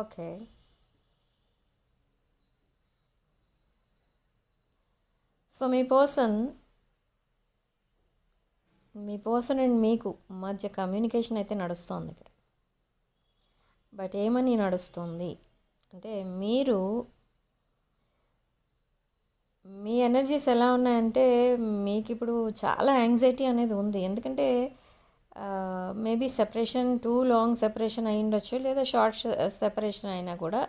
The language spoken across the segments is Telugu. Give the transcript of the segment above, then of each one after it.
ఓకే. సో మీ పర్సన్ మీ పర్సన్ అండ్ మీకు మధ్య కమ్యూనికేషన్ అయితే నడుస్తుంది ఇక్కడ. బట్ ఏమని నడుస్తుంది? అంటే మీరు మీ ఎనర్జీస్ ఎలా ఉన్నాయంటే మీకు ఇప్పుడు చాలా యాంగ్జైటీ అనేది ఉంది. ఎందుకంటే maybe separation too long separation అయి ఉండొచ్చు లేదా షార్ట్ సెపరేషన్ uh, అయినా కూడా.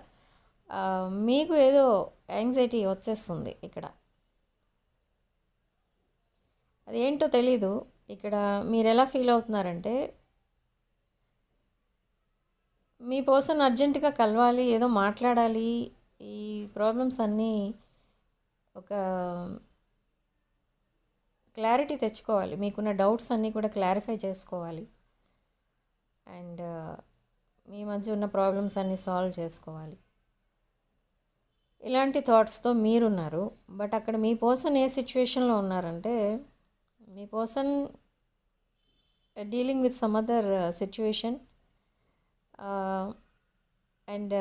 Uh, మీకు ఏదో యాంగ్జైటీ వచ్చేస్తుంది ఇక్కడ. అదేంటో తెలీదు. ఇక్కడ మీరు ఎలా ఫీల్ అవుతున్నారంటే మీ పర్సన్ అర్జెంటుగా కలవాలి ఏదో మాట్లాడాలి ఈ ప్రాబ్లమ్స్ అన్నీ ఒక క్లారిటీ తెచ్చుకోవాలి. మీకున్న డౌట్స్ అన్నీ కూడా క్లారిఫై చేసుకోవాలి. అండ్ uh, మీ మధ్య ఉన్న ప్రాబ్లమ్స్ అన్నీ సాల్వ్ చేసుకోవాలి. ఇలాంటి థాట్స్తో మీరున్నారు. బట్ అక్కడ మీ పర్సన్ ఏ సిచ్యువేషన్లో ఉన్నారంటే మీ person dealing with some other situation and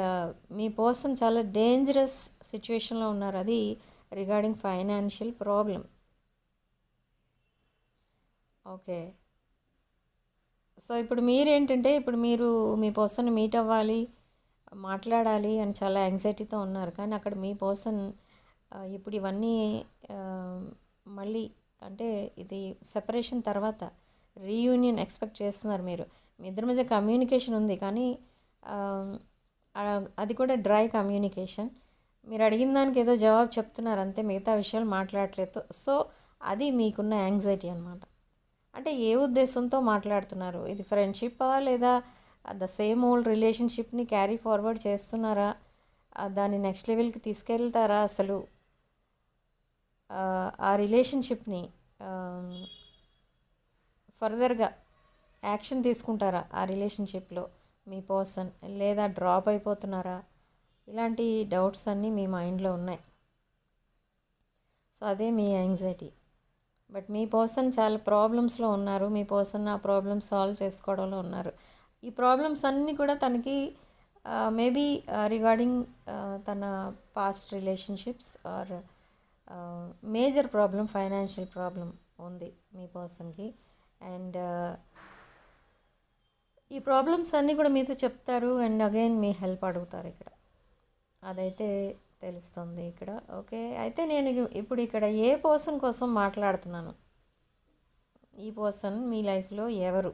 me person చాలా డేంజరస్ సిచ్యువేషన్లో ఉన్నారు. అది regarding financial problem okay. So ఇప్పుడు మీరేంటంటే ఇప్పుడు మీరు మీ పర్సన్ మీట్ అవ్వాలి మాట్లాడాలి అని చాలా యాంగ్జైటీతో ఉన్నారు. కానీ అక్కడ మీ పర్సన్ ఇప్పుడు ఇవన్నీ మళ్ళీ అంటే ఇది సెపరేషన్ తర్వాత రీయూనియన్ ఎక్స్పెక్ట్ చేస్తున్నారు మీరు. మీ ఇద్దరి మధ్య కమ్యూనికేషన్ ఉంది. కానీ అది కూడా డ్రై కమ్యూనికేషన్. మీరు అడిగిన దానికి ఏదో జవాబు చెప్తున్నారు. అంతే మిగతా విషయాలు మాట్లాడట్లేదు. సో అది మీకున్న యాంగ్జైటీ అనమాట అంటే ఏ ఉద్దేశంతో మాట్లాడుతున్నారు? ఇది ఫ్రెండ్షిప్పా లేదా ద సేమ్ ఓల్డ్ రిలేషన్షిప్ని క్యారీ ఫార్వర్డ్ చేస్తున్నారా? దాన్ని నెక్స్ట్ లెవెల్కి తీసుకెళ్తారా అసలు? ఆ, ఆ రిలేషన్షిప్ని ఫర్దర్గా యాక్షన్ తీసుకుంటారా ఆ రిలేషన్షిప్లో మీ పర్సన్ లేదా డ్రాప్ అయిపోతున్నారా? ఇలాంటి డౌట్స్ అన్నీ మీ మైండ్లో ఉన్నాయి. సో అదే మీ యాంగ్జైటీ బట్ మీ పర్సన్ చాలా ప్రాబ్లమ్స్లో ఉన్నారు. మీ పర్సన్ ఆ ప్రాబ్లమ్స్ సాల్వ్ చేసుకోవడంలో ఉన్నారు. ఈ ప్రాబ్లమ్స్ అన్నీ కూడా తనకి మేబీ రిగార్డింగ్ తన past relationships or major problem financial problem ఉంది మీ పర్సన్కి. అండ్ ఈ ప్రాబ్లమ్స్ అన్నీ కూడా మీతో చెప్తారు. అండ్ అగైన్ మీ హెల్ప్ అడుగుతారు ఇక్కడ. అదైతే తెలుస్తుంది ఇక్కడ. ఓకే అయితే నేను ఇప్పుడు ఇక్కడ ఏ పర్సన్ కోసం మాట్లాడుతున్నాను? ఈ పర్సన్ మీ లైఫ్లో ఎవరు?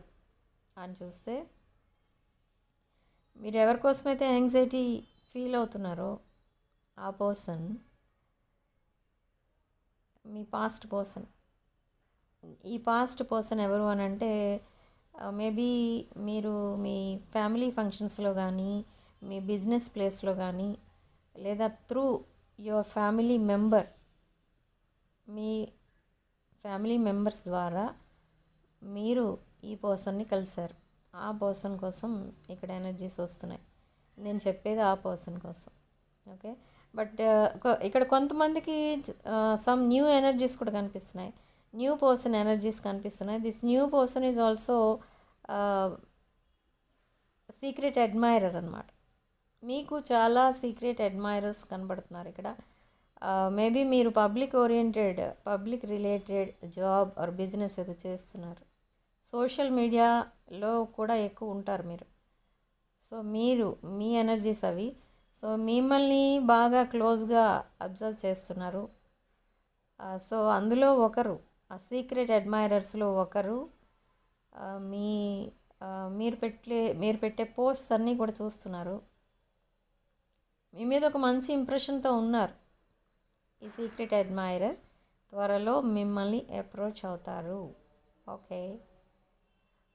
అని చూస్తే మీరు ఎవరి కోసమైతే యాంగ్జైటీ ఫీల్ అవుతున్నారో ఆ పర్సన్ మీ పాస్ట్ పర్సన్ ఈ పాస్ట్ పర్సన్ ఎవరు అని అంటే మేబీ మీరు మీ ఫ్యామిలీ ఫంక్షన్స్లో కానీ మీ బిజినెస్ ప్లేస్లో కానీ లేదా త్రూ యువర్ ఫ్యామిలీ మెంబర్ మీ ఫ్యామిలీ మెంబర్స్ ద్వారా మీరు ఈ పర్సన్ని కలిశారు. ఆ పర్సన్ కోసం ఇక్కడ ఎనర్జీస్ వస్తున్నాయి. నేను చెప్పేది ఆ పర్సన్ కోసం. ఓకే uh, బట్ ఇక్కడ కొంతమందికి సమ్ న్యూ ఎనర్జీస్ కూడా కనిపిస్తున్నాయి. న్యూ పర్సన్ ఎనర్జీస్ కనిపిస్తున్నాయి. This new person is also secret admirer అనమాట మీకు చాలా సీక్రెట్ అడ్మైరర్స్ కనబడుతున్నారు ఇక్కడ. మేబీ మీరు public oriented public related job or business ఏదో చేస్తున్నారు. సోషల్ మీడియాలో కూడా ఎక్కువ ఉంటారు మీరు. సో మీరు మీ ఎనర్జీస్ అవి. సో మిమ్మల్ని బాగా క్లోజ్గా అబ్జర్వ్ చేస్తున్నారు. సో అందులో ఒకరు ఆ సీక్రెట్ అడ్మైరర్స్లో ఒకరు మీ మీరు పెట్టే మీరు పెట్టే పోస్ట్స్ అన్నీ కూడా చూస్తున్నారు. మీ మీద ఒక మంచి ఇంప్రెషన్తో ఉన్నారు. ఈ సీక్రెట్ అడ్మైరర్ త్వరలో మిమ్మల్ని అప్రోచ్ అవుతారు. Okay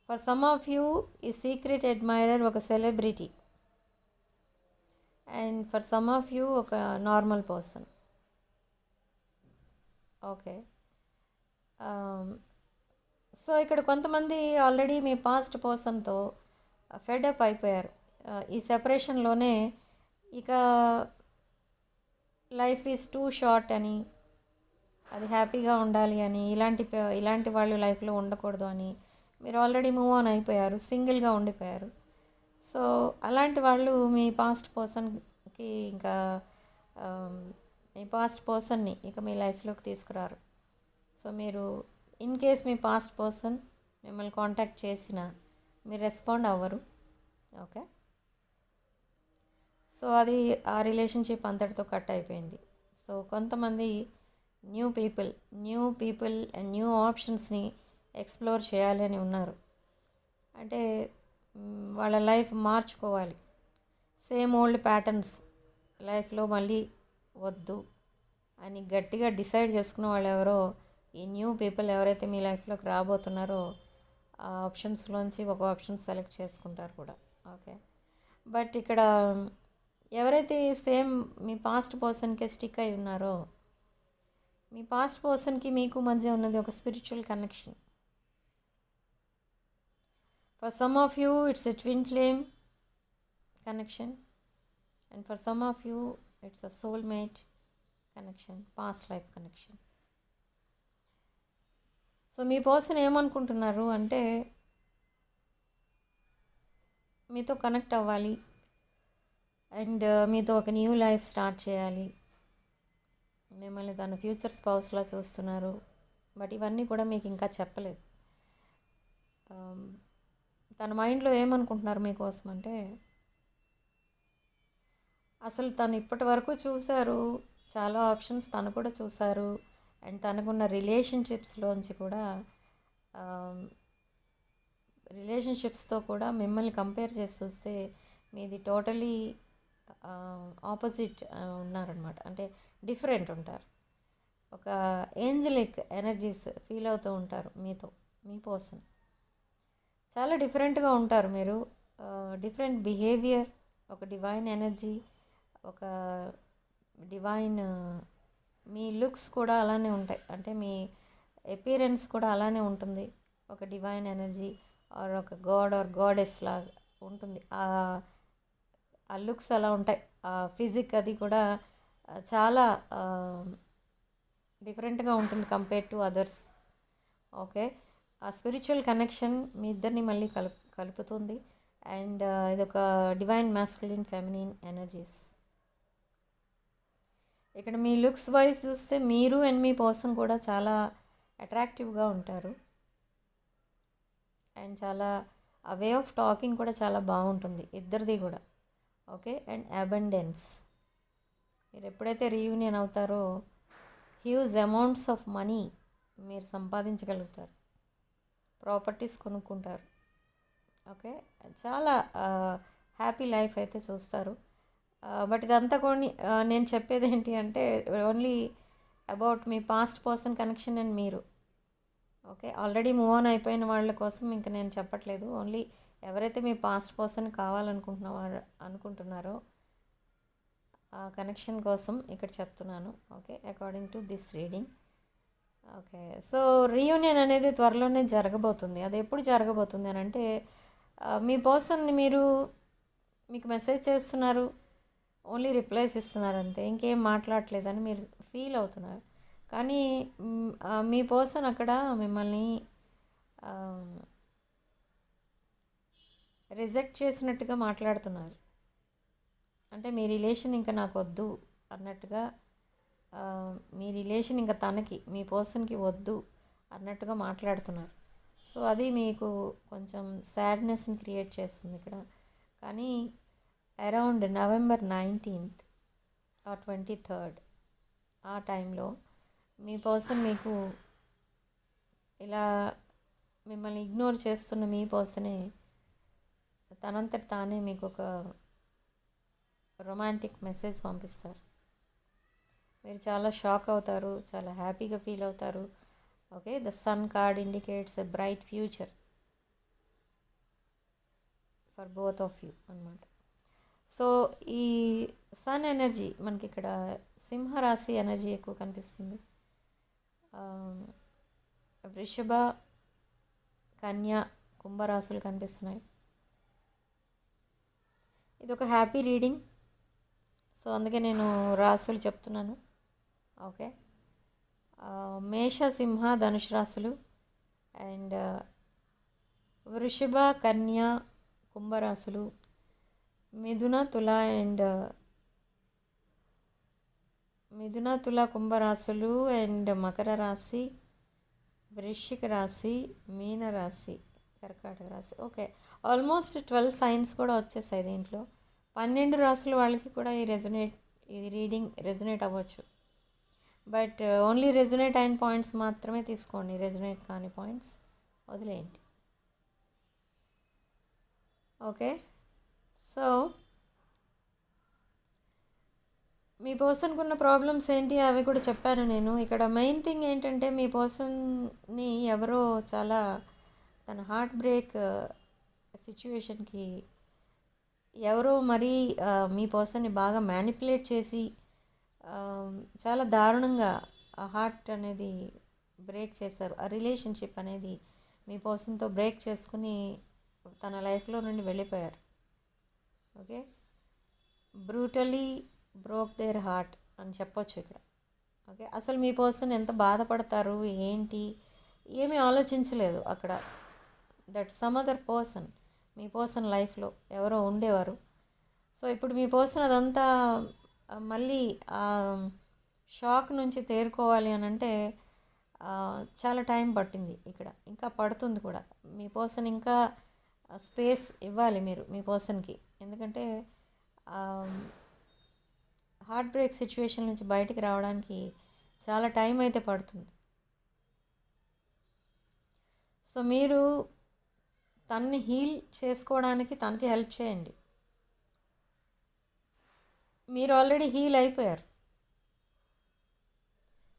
for some of you ఈ సీక్రెట్ అడ్మైరర్ ఒక celebrity and for some of you ఒక నార్మల్ పర్సన్ ఓకే సో ఇక్కడ కొంతమంది ఆల్రెడీ మీ పాస్ట్ పర్సన్తో ఫెడప్ అయిపోయారు. Uh, ఈ సెపరేషన్లోనే ఇక లైఫ్ ఈజ్ టూ షార్ట్ అని అది హ్యాపీగా ఉండాలి అని ఇలాంటి ఇలాంటి వాళ్ళు లైఫ్లో ఉండకూడదు అని మీరు ఆల్రెడీ మూవ్ ఆన్ అయిపోయారు సింగిల్గా ఉండిపోయారు. సో అలాంటి వాళ్ళు మీ పాస్ట్ పర్సన్కి ఇంకా మీ పాస్ట్ పర్సన్ని ఇక మీ లైఫ్లోకి తీసుకురారు. సో మీరు ఇన్ కేస్ మీ పాస్ట్ పర్సన్ మిమ్మల్ని కాంటాక్ట్ చేసిన మీరు రెస్పాండ్ అవ్వరు. ఓకే? సో అది ఆ రిలేషన్షిప్ అంతటితో కట్ అయిపోయింది. సో కొంతమంది new people new people and new ఆప్షన్స్ని explore చేయాలని ఉన్నారు. అంటే వాళ్ళ లైఫ్ మార్చుకోవాలి. సేమ్ ఓల్డ్ ప్యాటర్న్స్ లైఫ్లో మళ్ళీ వద్దు అని గట్టిగా డిసైడ్ చేసుకున్న వాళ్ళు ఎవరో ఈ న్యూ పీపుల్ ఎవరైతే మీ లైఫ్లోకి రాబోతున్నారో ఆ ఆప్షన్స్లోంచి ఒక ఆప్షన్ సెలెక్ట్ చేసుకుంటారు కూడా. ఓకే? బట్ ఇక్కడ ఎవరైతే సేమ్ మీ పాస్ట్ పర్సన్కే స్టిక్ అయి ఉన్నారో మీ పాస్ట్ పర్సన్కి మీకు మధ్య ఉన్నది ఒక spiritual connection. For some of you it's a twin flame connection and for some of you it's a soulmate connection past life connection so me person ఏమనుకుంటున్నారు అంటే మీతో కనెక్ట్ అవ్వాలి అండ్ మీతో ఒక న్యూ లైఫ్ స్టార్ట్ చేయాలి. మిమ్మల్ని తన ఫ్యూచర్ స్పౌస్లా చూస్తున్నారు. బట్ ఇవన్నీ కూడా మీకు ఇంకా చెప్పలేదు. తన మైండ్లో ఏమనుకుంటున్నారు మీకోసం అంటే అసలు తను ఇప్పటి వరకు చూశారు చాలా ఆప్షన్స్ తను కూడా చూశారు అండ్ తనకున్న రిలేషన్షిప్స్లోంచి కూడా రిలేషన్షిప్స్తో కూడా మిమ్మల్ని కంపేర్ చేసి చూస్తే మీది టోటలీ ఆపోజిట్ ఉన్నారనమాట అంటే డిఫరెంట్ ఉంటారు. ఒక ఏంజలిక్ ఎనర్జీస్ ఫీల్ అవుతూ ఉంటారు మీతో మీ పర్సన్ చాలా డిఫరెంట్గా ఉంటారు మీరు. డిఫరెంట్ బిహేవియర్ ఒక డివైన్ ఎనర్జీ ఒక డివైన్ మీ లుక్స్ కూడా అలానే ఉంటాయి. అంటే మీ అపీరెన్స్ కూడా అలానే ఉంటుంది. ఒక డివైన్ ఎనర్జీ ఆర్ ఒక గాడ్ ఆర్ గాడెస్ లాగా ఉంటుంది. ఆ లుక్స్ అలా ఉంటాయి. ఆ ఫిజిక్ అది కూడా చాలా డిఫరెంట్గా ఉంటుంది కంపేర్ టు అదర్స్. ఓకే? ఆ స్పిరిచువల్ కనెక్షన్ మీ ఇద్దరిని మళ్ళీ కలుపు కలుపుతుంది. అండ్ ఇది ఒక డివైన్ మాస్కులిన్ ఫెమినిన్ ఎనర్జీస్. ఇక్కడ మీ లుక్స్ వైజ్ చూస్తే మీరు అండ్ మీ పర్సన్ కూడా చాలా అట్రాక్టివ్గా ఉంటారు. అండ్ చాలా ఆ వే ఆఫ్ టాకింగ్ కూడా చాలా బాగుంటుంది. ఇద్దరిది కూడా. Okay and abundance. మీరు ఎప్పుడైతే రీయూనియన్ అవుతారో హ్యూజ్ అమౌంట్స్ ఆఫ్ మనీ మీరు సంపాదించగలుగుతారు. ప్రాపర్టీస్ కొనుక్కుంటారు. ఓకే చాలా హ్యాపీ లైఫ్ అయితే చూస్తారు. బట్ ఇదంతా కొన్ని నేను చెప్పేది ఏంటి అంటే ఓన్లీ అబౌట్ మీ పాస్ట్ పర్సన్ కనెక్షన్ అండ్ మీరు. ఓకే ఆల్రెడీ మూవ్ ఆన్ అయిపోయిన వాళ్ళ కోసం ఇంకా నేను చెప్పట్లేదు. ఓన్లీ ఎవరైతే మీ పాస్ట్ పర్సన్ కావాలనుకుంటున్నారో అనుకుంటున్నారో ఆ కనెక్షన్ కోసం ఇక్కడ చెప్తున్నాను. Okay according to this reading okay so reunion అనేది త్వరలోనే జరగబోతుంది. అది ఎప్పుడు జరగబోతుంది అని అంటే మీ పర్సన్ని మీరు మీకు మెసేజ్ చేస్తున్నారు ఓన్లీ రిప్లైస్ ఇస్తున్నారు అంతే ఇంకేం మాట్లాడట్లేదని మీరు ఫీల్ అవుతున్నారు. కానీ మీ పర్సన్ అక్కడ మిమ్మల్ని రిజెక్ట్ చేసినట్టుగా మాట్లాడుతున్నారు. అంటే మీ రిలేషన్ ఇంకా నాకు వద్దు అన్నట్టుగా మీ రిలేషన్ ఇంకా తనకి మీ పర్సన్కి వద్దు అన్నట్టుగా మాట్లాడుతున్నారు. సో అది మీకు కొంచెం సాడ్నెస్ని క్రియేట్ చేస్తుంది ఇక్కడ. కానీ అరౌండ్ నవంబర్ నైన్టీన్త్ ఆ ట్వంటీ థర్డ్ ఆ టైంలో మీ పర్సన్ మీకు ఇలా మిమ్మల్ని ఇగ్నోర్ చేస్తున్న మీ పర్సనే తనంతట తానే మీకు ఒక రొమాంటిక్ మెసేజ్ పంపిస్తారు. మీరు చాలా షాక్ అవుతారు చాలా హ్యాపీగా ఫీల్ అవుతారు. Okay the sun card indicates a bright future for both of you అనమాట సో ఈ సన్ ఎనర్జీ మనకి ఇక్కడ సింహరాశి ఎనర్జీ ఎక్కువ కనిపిస్తుంది. వృషభ కన్య కుంభరాశులు కనిపిస్తున్నాయి. ఇది ఒక హ్యాపీ రీడింగ్. సో అందుకే నేను రాశులు చెప్తున్నాను. ఓకే. మేష సింహ ధనుష్ రాసులు అండ్ వృషభ కన్య కుంభరాశులు. మిథున తుల అండ్ మిథున తుల కుంభరాశులు అండ్ మకర రాశి వృశ్చిక రాశి మీన రాశి కర్కాటక రాశి. ఓకే. ఆల్మోస్ట్ ట్వెల్వ్ సైన్స్ కూడా వచ్చేసాయి దీంట్లో. పన్నెండు రాసుల వాళ్ళకి కూడా ఈ రెజొనేట్ ఇది రీడింగ్ రెజొనేట్ అవ్వచ్చు. బట్ ఓన్లీ రెజొనేట్ అయిన పాయింట్స్ మాత్రమే తీసుకోండి. రెజొనేట్ కాని పాయింట్స్ వదిలేయండి. ఓకే. సో మీ పర్సన్కి ఉన్న ప్రాబ్లమ్స్ ఏంటి అవి కూడా చెప్పాను నేను. ఇక్కడ మెయిన్ థింగ్ ఏంటంటే మీ పర్సన్ని ఎవరో చాలా తన హార్ట్ బ్రేక్ సిచ్యువేషన్కి ఎవరో మరీ uh, మీ పర్సన్ని బాగా మ్యానిపులేట్ చేసి um, చాలా దారుణంగా ఆ హార్ట్ అనేది బ్రేక్ చేశారు. ఆ రిలేషన్షిప్ అనేది మీ పర్సన్తో బ్రేక్ చేసుకుని తన లైఫ్లో నుండి వెళ్ళిపోయారు. Okay brutally broke their heart అని చెప్పొచ్చు ఇక్కడ. ఓకే అసలు మీ పర్సన్ ఎంత బాధపడతారు ఏంటి? ఏమీ ఆలోచించలేదు అక్కడ. దట్ సమ్ అదర్ పర్సన్ మీ పర్సన్ లైఫ్లో ఎవరో ఉండేవారు. సో ఇప్పుడు మీ పర్సన్ అదంతా మళ్ళీ షాక్ నుంచి తేరుకోవాలి అని అంటే చాలా టైం పట్టింది ఇక్కడ. ఇంకా పడుతుంది కూడా. మీ పర్సన్ ఇంకా స్పేస్ ఇవ్వాలి మీరు మీ పర్సన్కి. ఎందుకంటే హార్ట్ బ్రేక్ సిచ్యువేషన్ నుంచి బయటికి రావడానికి చాలా టైం అయితే పడుతుంది. సో మీరు తన్ని హీల్ చేసుకోవడానికి తనకి హెల్ప్ చేయండి. మీరు ఆల్రెడీ హీల్ అయిపోయారు.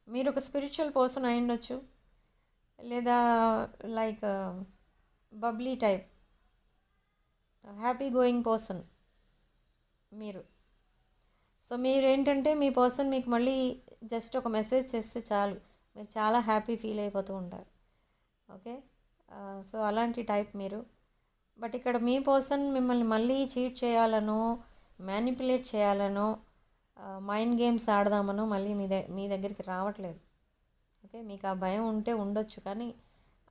మీరు ఒక స్పిరిచువల్ పర్సన్ అయి ఉండొచ్చు. లేదా like bubbly type. Happy going person మీరు. సో మీరు ఏంటంటే మీ పర్సన్ మీకు మళ్ళీ జస్ట్ ఒక మెసేజ్ చేస్తే చాలు. మీరు చాలా హ్యాపీ ఫీల్ అయిపోతూ ఉంటారు. ఓకే? సో అలాంటి టైప్ మీరు. బట్ ఇక్కడ మీ పర్సన్ మిమ్మల్ని మళ్ళీ చీట్ చేయాలనో మ్యానిపులేట్ చేయాలనో మైండ్ గేమ్స్ ఆడదామనో మళ్ళీ మీ ద మీ దగ్గరికి రావట్లేదు. ఓకే? మీకు ఆ భయం ఉంటే ఉండొచ్చు కానీ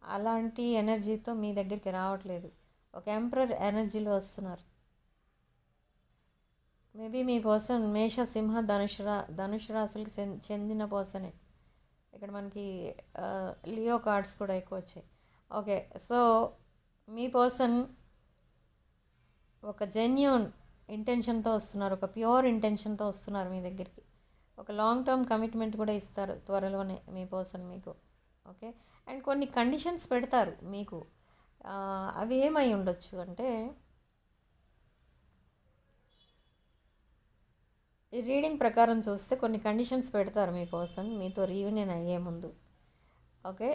అలాంటి ఎనర్జీతో మీ దగ్గరికి రావట్లేదు. ఒక ఎంప్రర్ ఎనర్జీలో వస్తున్నారు. మేబీ మీ పర్సన్ మేష సింహ ధనుషు రా ధనుషు రాశులకు చెందిన పర్సనే. ఇక్కడ మనకి లియో కార్డ్స్ కూడా ఎక్కువ వచ్చాయి. ఓకే. సో మీ పర్సన్ ఒక జెన్యున్ ఇంటెన్షన్తో వస్తున్నారు ఒక ప్యూర్ ఇంటెన్షన్తో వస్తున్నారు మీ దగ్గరికి. ఒక లాంగ్ టర్మ్ కమిట్మెంట్ కూడా ఇస్తారు త్వరలోనే మీ పర్సన్ మీకు. ఓకే. అండ్ కొన్ని కండిషన్స్ పెడతారు మీకు. అవి ఏమై ఉండొచ్చు అంటే ఈ రీడింగ్ ప్రకారం చూస్తే కొన్ని కండిషన్స్ పెడతారు మీ పర్సన్ మీతో రీయూనియన్ అయ్యే ముందు. ఓకే.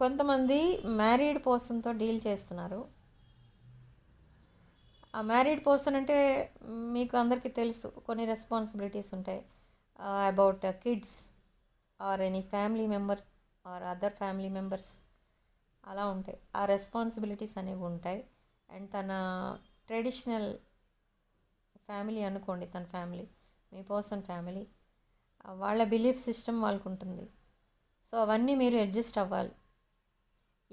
కొంతమంది మ్యారీడ్ పర్సన్తో డీల్ చేస్తున్నారు. ఆ మ్యారీడ్ పర్సన్ అంటే మీకు అందరికీ తెలుసు కొన్ని రెస్పాన్సిబిలిటీస్ ఉంటాయి. About kids or any family member or other family members అలా ఉంటాయి. ఆ రెస్పాన్సిబిలిటీస్ అనేవి ఉంటాయి. అండ్ తన ట్రెడిషనల్ ఫ్యామిలీ అనుకోండి తన ఫ్యామిలీ మీ పర్సన్ ఫ్యామిలీ వాళ్ళ బిలీఫ్ సిస్టమ్ వాళ్ళకు ఉంటుంది సో అవన్నీ మీరు అడ్జస్ట్ అవ్వాలి.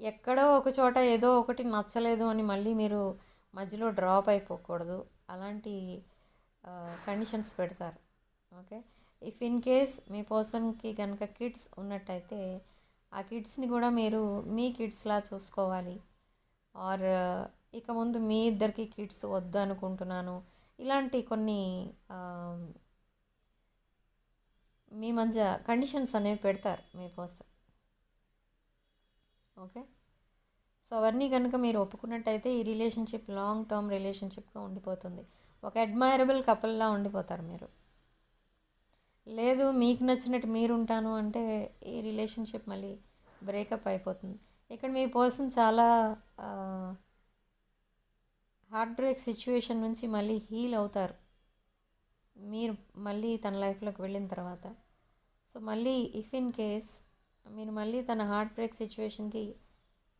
ఎక్కడో ఒక చోట ఏదో ఒకటి నచ్చలేదు అని మళ్ళీ మీరు మధ్యలో డ్రాప్ అయిపోకూడదు. అలాంటి కండిషన్స్ పెడతారు. ఓకే? ఇఫ్ ఇన్ కేస్ మీ పర్సన్కి కనుక కిడ్స్ ఉన్నట్టయితే ఆ కిడ్స్ని కూడా మీరు మీ కిడ్స్లా చూసుకోవాలి. ఆర్ ఇక ముందు మీ ఇద్దరికి కిడ్స్ వద్దు అనుకుంటున్నాను ఇలాంటి కొన్ని మీ మధ్య కండిషన్స్ అనేవి పెడతారు మీ కోసం ఓకే సో అవన్నీ కనుక మీరు ఒప్పుకున్నట్టయితే ఈ రిలేషన్షిప్ లాంగ్ టర్మ్ రిలేషన్షిప్గా ఉండిపోతుంది. ఒక అడ్మైరబుల్ కపుల్లా ఉండిపోతారు మీరు. లేదు మీకు నచ్చినట్టు మీరు ఉంటాను అంటే ఈ రిలేషన్షిప్ మళ్ళీ బ్రేకప్ అయిపోతుంది. ఇక్కడ మీ పర్సన్ చాలా హార్ట్ బ్రేక్ సిచ్యువేషన్ నుంచి మళ్ళీ హీల్ అవుతారు. మీరు మళ్ళీ తన లైఫ్లోకి వెళ్ళిన తర్వాత. సో మళ్ళీ ఇఫ్ ఇన్ కేస్ మీరు మళ్ళీ తన హార్ట్ బ్రేక్ సిచ్యువేషన్కి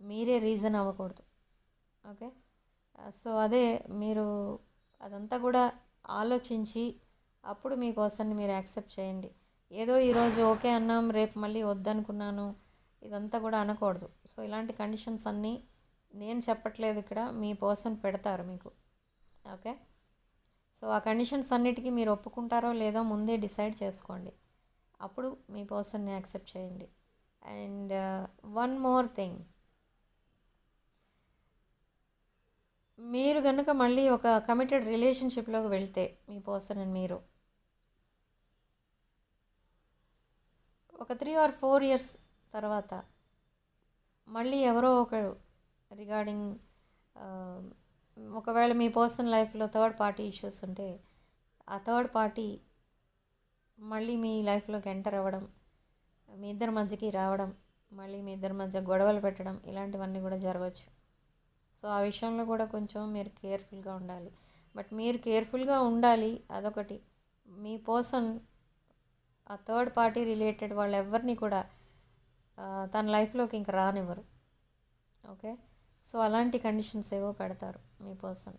మీరే రీజన్ అవ్వకూడదు. ఓకే? సో అదే మీరు అదంతా కూడా ఆలోచించి అప్పుడు మీ పర్సన్ని మీరు యాక్సెప్ట్ చేయండి. ఏదో ఈరోజు ఓకే అన్నాం రేపు మళ్ళీ వద్దనుకున్నాను ఇదంతా కూడా అనకూడదు. సో ఇలాంటి కండిషన్స్ అన్నీ నేను చెప్పట్లేదు ఇక్కడ మీ పర్సన్ పెడతారు మీకు. ఓకే? సో ఆ కండిషన్స్ అన్నిటికీ మీరు ఒప్పుకుంటారో లేదో ముందే డిసైడ్ చేసుకోండి. అప్పుడు మీ పర్సన్ని యాక్సెప్ట్ చేయండి. అండ్ వన్ మోర్ థింగ్ మీరు కనుక మళ్ళీ ఒక కమిటెడ్ రిలేషన్షిప్లోకి వెళ్తే మీ పర్సన్ అండ్ మీరు. ఒక త్రీ ఆర్ ఫోర్ ఇయర్స్ తర్వాత మళ్ళీ ఎవరో ఒకరు రిగార్డింగ్ ఒకవేళ మీ పర్సనల్ లైఫ్లో థర్డ్ పార్టీ ఇష్యూస్ ఉంటే ఆ థర్డ్ పార్టీ మళ్ళీ మీ లైఫ్లోకి ఎంటర్ అవ్వడం మీ ఇద్దరి మధ్యకి రావడం మళ్ళీ మీ ఇద్దరి మధ్య గొడవలు పెట్టడం ఇలాంటివన్నీ కూడా జరగవచ్చు సో ఆ విషయంలో కూడా కొంచెం మీరు కేర్ఫుల్గా ఉండాలి. బట్ మీరు కేర్ఫుల్గా ఉండాలి అదొకటి. మీ పర్సన్ ఆ థర్డ్ పార్టీ రిలేటెడ్ వాళ్ళు ఎవరిని కూడా తన లైఫ్లోకి ఇంక రానివ్వరు. ఓకే? సో అలాంటి కండిషన్స్ ఏవో పెడతారు మీ పర్సన్.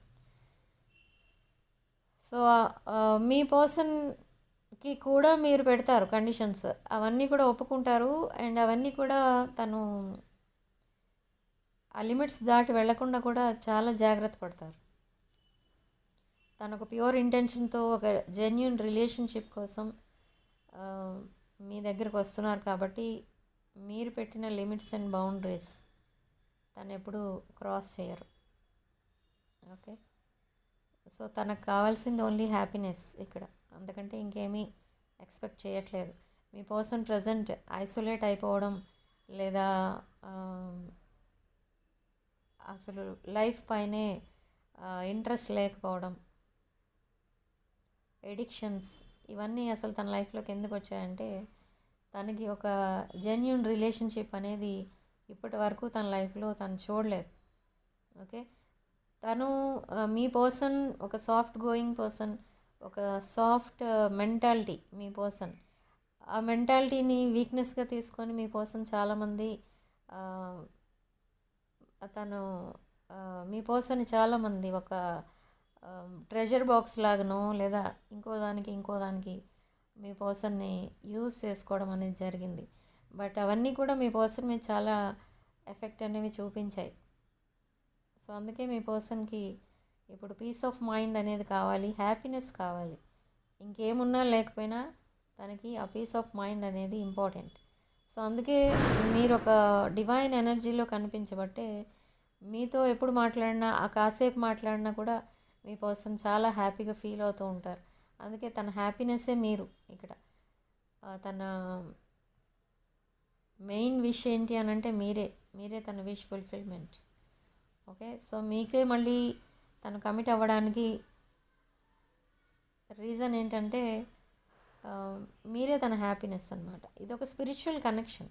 సో మీ పర్సన్కి కూడా మీరు పెడతారు కండిషన్స్. అవన్నీ కూడా ఒప్పుకుంటారు. అండ్ అవన్నీ కూడా తను ఆ లిమిట్స్ దాటి వెళ్ళకుండా కూడా చాలా జాగ్రత్త పడతారు. తనకు ప్యూర్ ఇంటెన్షన్తో ఒక జెన్యున్ రిలేషన్షిప్ కోసం మీ దగ్గరకు వస్తున్నారు కాబట్టి మీరు పెట్టిన లిమిట్స్ అండ్ బౌండరీస్ తను ఎప్పుడు క్రాస్ చేయరు. ఓకే? సో తనకు కావాల్సింది ఓన్లీ హ్యాపీనెస్ ఇక్కడ. అందుకంటే ఇంకేమీ ఎక్స్పెక్ట్ చేయట్లేదు. మీ పర్సన్ ప్రజెంట్ ఐసోలేట్ అయిపోవడం లేదా అసలు లైఫ్ పైనే ఇంట్రెస్ట్ లేకపోవడం ఎడిక్షన్స్ ఇవన్నీ అసలు తన లైఫ్లోకి ఎందుకు వచ్చాయంటే తనకి ఒక జెన్యున్ రిలేషన్షిప్ అనేది ఇప్పటి వరకు తన లైఫ్లో తను చూడలేదు. ఓకే? తను మీ పర్సన్ ఒక సాఫ్ట్ గోయింగ్ పర్సన్ ఒక సాఫ్ట్ మెంటాలిటీ మీ పర్సన్. ఆ మెంటాలిటీని వీక్నెస్గా తీసుకొని మీ పర్సన్ చాలామంది తను మీ పర్సన్ చాలామంది ఒక ట్రెజర్ బాక్స్ లాగానో లేదా ఇంకో దానికి ఇంకో దానికి మీ పర్సన్ని యూజ్ చేసుకోవడం అనేది జరిగింది. బట్ అవన్నీ కూడా మీ పర్సన్ మీద చాలా ఎఫెక్ట్ అనేవి చూపించాయి. సో అందుకే మీ పర్సన్కి ఇప్పుడు పీస్ ఆఫ్ మైండ్ అనేది కావాలి హ్యాపీనెస్ కావాలి. ఇంకేమున్నా లేకపోయినా తనకి ఆ పీస్ ఆఫ్ మైండ్ అనేది ఇంపార్టెంట్. సో అందుకే మీరు ఒక డివైన్ ఎనర్జీలో కనిపించబట్టే మీతో ఎప్పుడు మాట్లాడినా ఆ కాసేపు మాట్లాడినా కూడా మీ పర్సన్ చాలా హ్యాపీగా ఫీల్ అవుతూ ఉంటారు. అందుకే తన హ్యాపీనెస్సే మీరు ఇక్కడ. తన మెయిన్ విష్ ఏంటి అని అంటే మీరే మీరే తన విష్ ఫుల్ఫిల్మెంట్. ఓకే? సో మీకే మళ్ళీ తను కమిట్ అవ్వడానికి రీజన్ ఏంటంటే మీరే తన హ్యాపీనెస్ అనమాట ఇది ఒక స్పిరిచువల్ కనెక్షన్.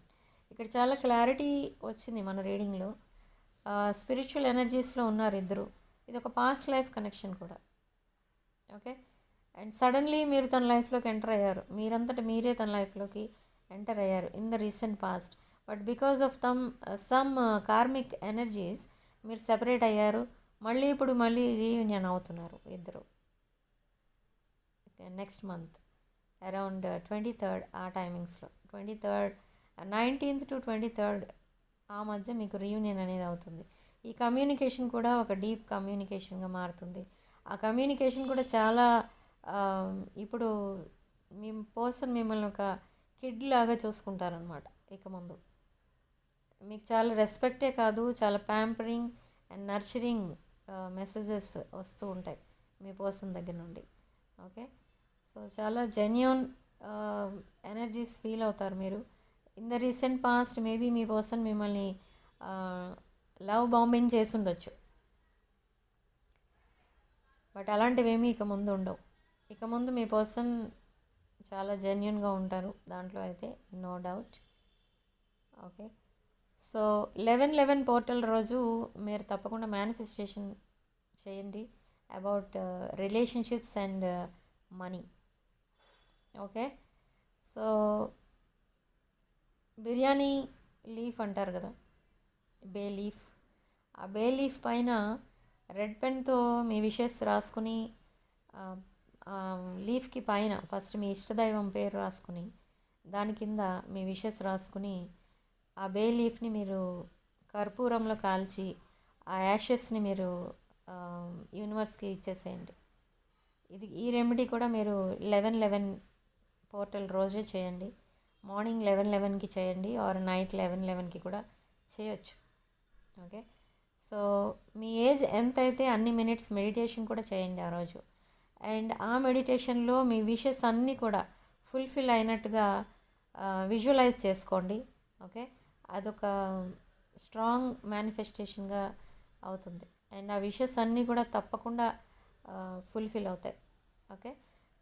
ఇక్కడ చాలా క్లారిటీ వచ్చింది మన రీడింగ్లో. స్పిరిచువల్ ఎనర్జీస్లో ఉన్నారు ఇద్దరు. ఇది ఒక పాస్ట్ లైఫ్ కనెక్షన్ కూడా. ఓకే? అండ్ సడన్లీ మీరు తన లైఫ్లోకి ఎంటర్ అయ్యారు. మీరంతట మీరే తన లైఫ్లోకి ఎంటర్ అయ్యారు in the recent past. But because of them some karmic energies మీరు సెపరేట్ అయ్యారు మళ్ళీ ఇప్పుడు మళ్ళీ రీయూనియన్ అవుతున్నారు ఇద్దరు. Next month around twenty third ఆ టైమింగ్స్లో twenty third nineteenth to twenty third ఆ మధ్య మీకు రీయూనియన్ అనేది అవుతుంది. ఈ కమ్యూనికేషన్ కూడా ఒక డీప్ కమ్యూనికేషన్గా మారుతుంది. ఆ కమ్యూనికేషన్ కూడా చాలా ఇప్పుడు మీ పర్సన్ మిమ్మల్ని ఒక కిడ్ లాగా చూసుకుంటారనమాట ఇక ముందు మీకు చాలా రెస్పెక్టే కాదు చాలా ప్యాంపరింగ్ అండ్ నర్చరింగ్ మెసేజెస్ వస్తూ ఉంటాయి మీ పర్సన్ దగ్గర నుండి. ఓకే? సో చాలా జెన్యున్ ఎనర్జీస్ ఫీల్ అవుతారు మీరు. In the recent past maybe me person మిమ్మల్ని లవ్ బాంబింగ్ చేసి ఉండొచ్చు. బట్ అలాంటివేమీ ఇక ముందు ఉండవు. ఇక ముందు మీ పర్సన్ చాలా జెన్యున్గా ఉంటారు దాంట్లో అయితే no doubt okay so eleven eleven portal రోజు మీరు తప్పకుండా మేనిఫెస్టేషన్ చేయండి about relationships and money okay so biryani leaf అంటారు కదా బే లీఫ్. ఆ బే లీఫ్ పైన రెడ్ పెన్తో మీ విషెస్ రాసుకుని లీఫ్కి పైన ఫస్ట్ మీ ఇష్టదైవం పేరు రాసుకుని దాని కింద మీ విషెస్ రాసుకుని ఆ బే లీఫ్ని మీరు కర్పూరంలో కాల్చి ఆ యాషెస్ని మీరు యూనివర్స్కి ఇచ్చేసేయండి. ఇది ఈ రెమెడీ కూడా మీరు లెవెన్ లెవెన్ పోర్టల్ రోజే చేయండి. మార్నింగ్ లెవెన్ లెవెన్కి చేయండి ఆర్ నైట్ లెవెన్ లెవెన్కి కూడా చేయొచ్చు. ఓకే? సో మీ ఏజ్ ఎంత అయితే అన్ని మినిట్స్ మెడిటేషన్ కూడా చేయండి ఆ రోజు. అండ్ ఆ మెడిటేషన్లో మీ విషెస్ అన్నీ కూడా ఫుల్ఫిల్ అయినట్టుగా విజువలైజ్ చేసుకోండి. ఓకే? అదొక స్ట్రాంగ్ మేనిఫెస్టేషన్గా అవుతుంది. అండ్ ఆ విషెస్ అన్నీ కూడా తప్పకుండా ఫుల్ఫిల్ అవుతాయి. ఓకే?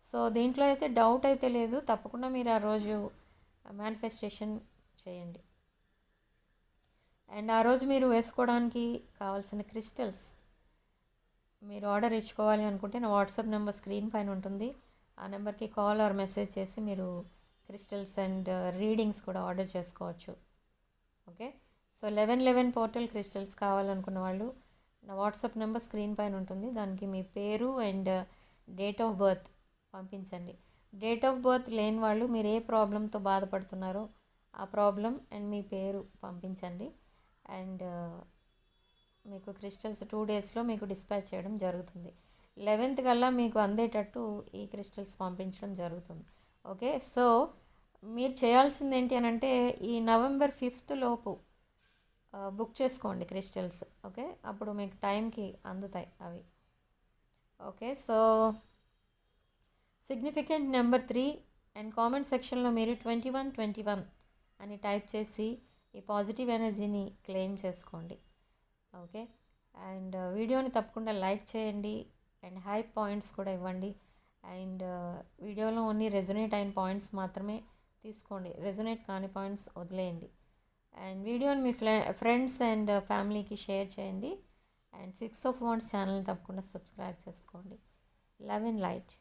సో దీంట్లో అయితే డౌట్ అయితే లేదు. తప్పకుండా మీరు ఆ రోజు మేనిఫెస్టేషన్ చేయండి. అండ్ ఆ రోజు మీరు వేసుకోవడానికి కావాల్సిన క్రిస్టల్స్ మీరు ఆర్డర్ ఇచ్చుకోవాలి అనుకుంటే నా వాట్సాప్ నెంబర్ స్క్రీన్ పైన ఉంటుంది. ఆ నెంబర్కి కాల్ ఆర్ మెసేజ్ చేసి మీరు క్రిస్టల్స్ అండ్ రీడింగ్స్ కూడా ఆర్డర్ చేసుకోవచ్చు. Okay? So eleven eleven portal crystals కావాలనుకున్న వాళ్ళు నా వాట్సాప్ నెంబర్ స్క్రీన్ పైన ఉంటుంది. దానికి మీ పేరు అండ్ డేట్ ఆఫ్ బర్త్ పంపించండి. డేట్ ఆఫ్ బర్త్ లేని వాళ్ళు మీరు ఏ ప్రాబ్లంతో బాధపడుతున్నారో ఆ ప్రాబ్లం అండ్ మీ పేరు పంపించండి. అండ్ మీకు క్రిస్టల్స్ టూ డేస్లో మీకు డిస్పాచ్ చేయడం జరుగుతుంది. లెవెన్త్ కల్లా మీకు అందేటట్టు ఈ క్రిస్టల్స్ పంపించడం జరుగుతుంది. ఓకే? సో మీరు చేయాల్సింది ఏంటి అని అంటే ఈ నవంబర్ ఫిఫ్త్ లోపు బుక్ చేసుకోండి క్రిస్టల్స్. ఓకే? అప్పుడు మీకు టైంకి అందుతాయి అవి. Okay? So significant number three and comment సెక్షన్లో మీరు ట్వంటీ వన్ ట్వంటీ వన్ అని టైప్ చేసి ఈ పాజిటివ్ ఎనర్జీని క్లెయిమ్ చేసుకోండి. ఓకే? అండ్ uh, వీడియోని తప్పకుండా లైక్ చేయండి. అండ్ హై పాయింట్స్ కూడా ఇవ్వండి. అండ్ uh, వీడియోలో ఓన్లీ రెజొనేట్ అయిన పాయింట్స్ మాత్రమే తీసుకోండి. రెజొనేట్ కాని పాయింట్స్ వదిలేయండి. అండ్ వీడియోని మీ ఫ్రెండ్స్ అండ్ uh, ఫ్యామిలీకి షేర్ చేయండి. అండ్ సిక్స్ ఆఫ్ వాన్స్ ఛానల్ని తప్పకుండా సబ్స్క్రైబ్ చేసుకోండి. Love in light